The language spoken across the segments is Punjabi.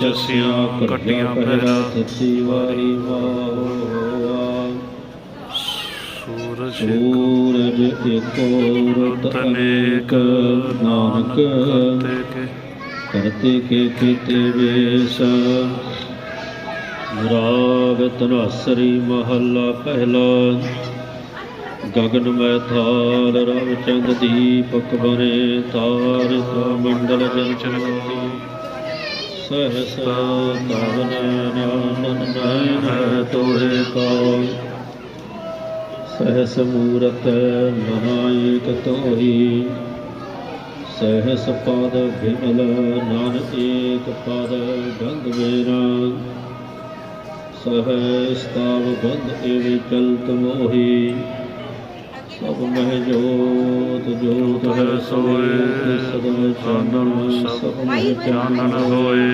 ਚਸੀਆਂ ਕੱਟੀਆਂ ਪਹਿਰਾ ਸੱਚੀ ਵਾਰੀ ਵਾਹ ਸੂਰਜ ਸੂਰਜ ਏਕੋ ਰਤ ਅਨੇਕ ਨਾਨਕ ਕੇ। ਕਰਤੇ ਕੇ ਕੀਤੇ ਵੇਸ। ਰਾਗ ਤਨਾਸਰੀ ਮਹੱਲਾ ਪਹਿਲਾ। ਗਗਨ ਮੈ ਥਾਲ ਰਵ ਚੰਦ ਦੀਪਕ ਬਨੇ ਤਾਰਿਕ ਮੰਡਲ ਜਲ ਚਲਕਤੀ ਸਹਸ ਤਵਨ ਨਾਨਨ ਨੈਣ ਹੈ ਤੋਰੇ ਕਾ ਸਹਸ ਮੂਰਤ ਮਹਾਇਕ ਤੋਹੀ ਸਹਸ ਪਦ ਵਿਮਲ ਨਾਨ ਏਕ ਪਦ ਗੰਧ ਮੇਰਾ ਸਹਸ ਤਾਵ ਬੰਧ ਏਵ ਚਲਤ ਮੋਹੀ ਸਭ ਮਹਿ ਜੋਤ ਜੋਤ ਹੈ ਸੋਏ ਸਦਾ ਚਾਨਣ ਸਭ ਮਹਿ ਚਾਨਣ ਹੋਏ।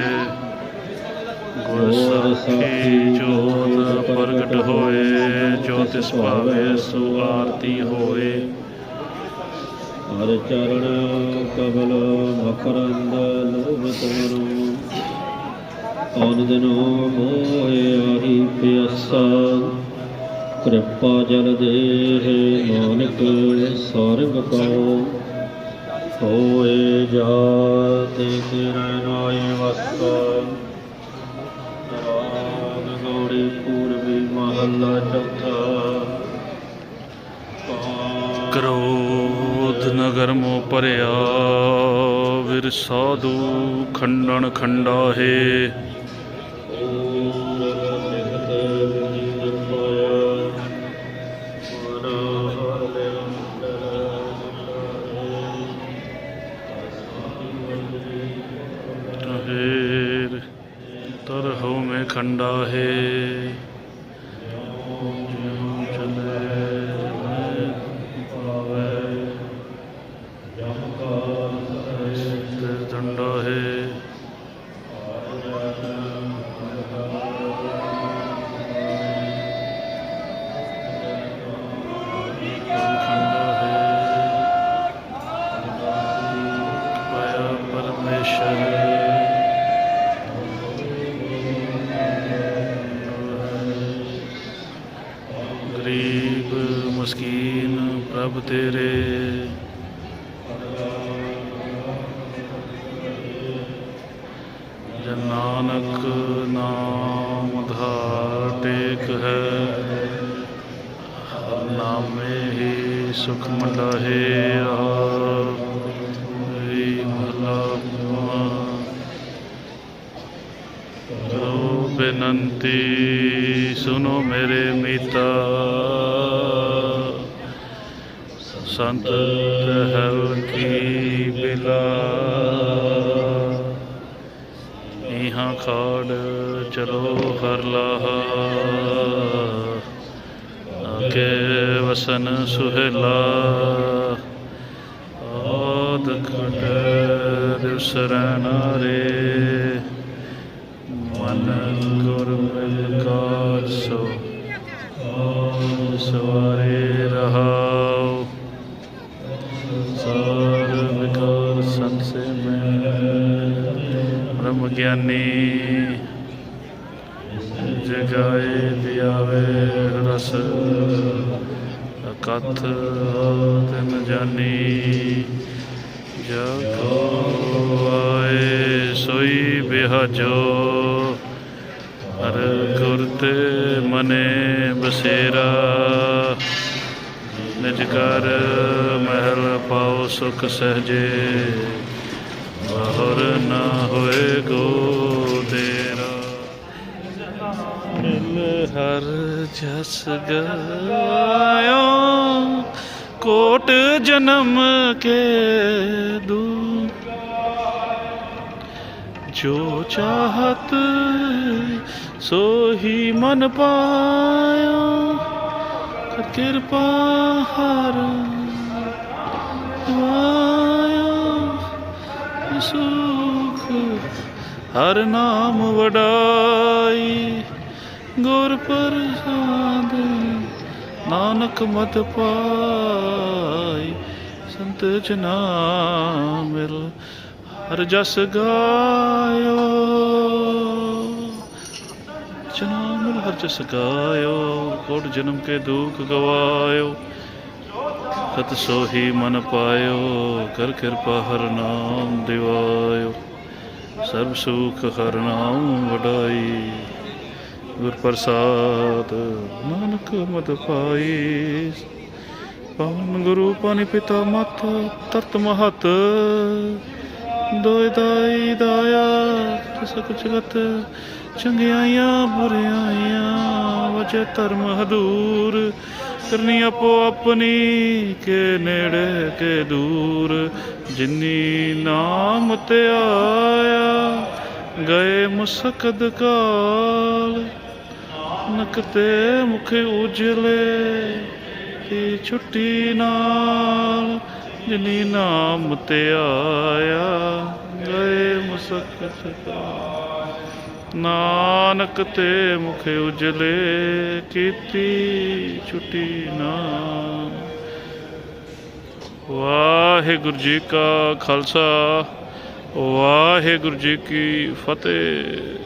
ਗੁਰ ਸਾਖੀ ਜੋਤ ਪ੍ਰਗਟ ਹੋਏ ਜੋ ਤਿਸ ਭਾਵੇ ਸੋ ਆਰਤੀ ਹੋਏ। ਹਰ ਚਰਨ ਕਬਲ ਮਕਰੰਦ ਲੋਭ ਤਮਰੂ ਔਨ ਦਿਨੋ ਮੋਹਿ ਆਹੀ ਪਿਆਸਾ। ਕਿਰਪਾ ਜਲ ਦੇਹ ਨਾਨਕ, ਸਰਬ ਕੋ। ਹੋਏ ਜਾਤੇ ਤੇਰੇ ਨਾਏ ਵਸਾ ਰਾਗ ਗੌੜੀ ਪੂਰਬੀ ਮਹੱਲਾ ਚੌਥਾ। ਪਾ ਨਗਰ ਮੋ ਪਰਿਆ ਵਿਰ ਸਾਧੂ ਖੰਡਨ ਖੰਡਾ ਹੈ ਪਰਮੇਸ਼ਰ ਗਰੀਬ ਮਸਕੀਨ ਪ੍ਰਭ ਤੇਰੇ। ਜਨ ਨਾਨਕ ਨਾਮ ਧਾਰ ਟੇਕ ਹੈ। ਹਰ ਨਾਮੇ ਹੀ ਸੁਖ ਮਲਹਿ ਆਈ ਬੇਨੰਤੀ ਸੁਨੋ ਮੇਰੇ ਮੀਤਾ। ਸੰਤ ਹਰ ਕੀ ਬਿਲਾ। ਇਹਾਂ ਖਾੜ ਚਲੋ ਹਰ ਲਾਹਾ। ਆਕੇ ਵਸਨ ਸੁਹੇਲਾ। ਆਦ ਖਟ ਦਿਸਰਨਾ ਰੇ। ਰਸ, ਕਥ ਤਨ ਜਾਨੀ ਜਗ ਆਏ ਸੋਈ ਬਿਹਾਜੋ, ਹਰ ਗੁਰ ਤੇ ਮਨੇ ਬਸੇਰਾ, ਨਿਜ ਕਰ ਮਹਿਲ ਪਾਉ ਸੁਖ ਸਹਜੇ, ਬਾਹਰ ਨਾ ਹੋਏ ਗੋ। ਮਿਲ ਹਰ ਜਸ ਗਾਇਓ। ਕੋਟ ਜਨਮ ਕੇ ਦੂ। ਜੋ ਚਾਹਤ ਸੋ ਹੀ ਮਨ ਪਾਇਓ। ਕਿਰਪਾ ਹਰ ਵਾਇਆ ਸੁਖ ਹਰ ਨਾਮ ਵਡਾਈ। ਗੁਰ ਪ੍ਰਸਾਦ। ਨਾਨਕ ਮਤ ਪਾਈ, ਸੰਤ ਜਨਾ ਮਿਲ, ਹਰ ਜਸ ਗਾਇਓ। ਜਨਮ ਮਿਲ, ਹਰ ਜਸ ਗਾਇਓ ਕੋਟ ਜਨਮ ਕੇ ਦੁਖ ਗਵਾਇਓ। ਸਤ ਸੋਹੀ ਮਨ ਪਾਇਓ, ਕਰ ਕਿਰਪਾ ਹਰ ਨਾਮ ਦਿਵਾਇਓ। ਸਰਬ ਸੁਖ ਹਰ ਨਾਮ ਵਡਾਈ। ਗੁਰ ਪ੍ਰਸਾਦ ਨਾਨਕ ਮਤ ਪਾਈ ਪਾਵਨ ਗੁਰੂ, ਪਾਣੀ ਪਿਤਾ ਮਤ ਤਰਤ ਮਹਤ। ਦੋਇ ਦਾਈ ਦਾਇਆ, ਤਿਸ ਕੁ ਜਗਤ ਚੰਗਿਆਈਆਂ, ਬੁਰਿਆਈਆਂ ਵਜੇ ਧਰਮ ਹਦੂਰ। ਕਰਨੀ ਆਪੋ ਆਪਣੀ, ਕੇ ਨੇੜੇ, ਕੇ ਦੂਰ। ਜਿਨੀ ਨਾਮ ਤੇ ਆਇਆ, ਗਏ ਮੁਸਕਦ ਕਾਲ। ਨਕਤੇ ਮੁਖ ਉਜਲੇ ਤੇ ਛੁੱਟੀ ਨਾਲ ਜਿਨੀ ਨਾਮ ਤੇ ਆਇਆ, ਗਏ ਮੁਸਕਤ ਨਾਨਕ ਤੇ ਮੁਖੇ ਉਜਲੇ, ਕੀਤੀ ਛੁੱਟੀ ਨਾ ਵਾਹਿਗੁਰੂ ਜੀ ਕਾ ਖਾਲਸਾ, ਵਾਹਿਗੁਰੂ ਜੀ ਕੀ ਫਤਿਹ।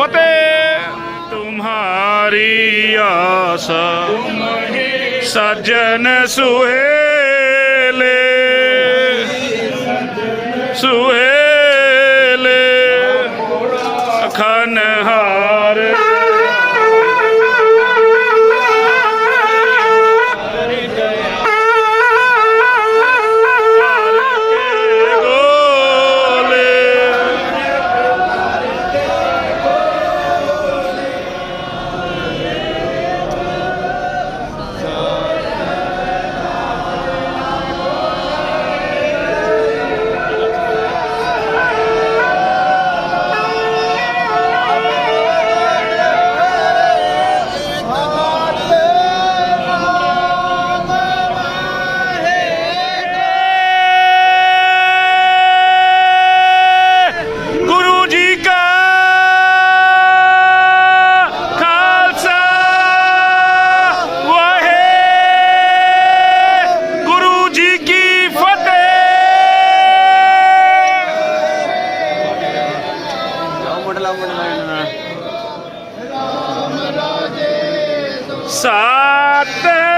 ਫਤਿਹ। ਤੁਮਹਾਰੀ ਆਸਾ ਸਜਨ ਸੁਹੇਲੇ। ਸੁਹੇਲੇ। ਸਤ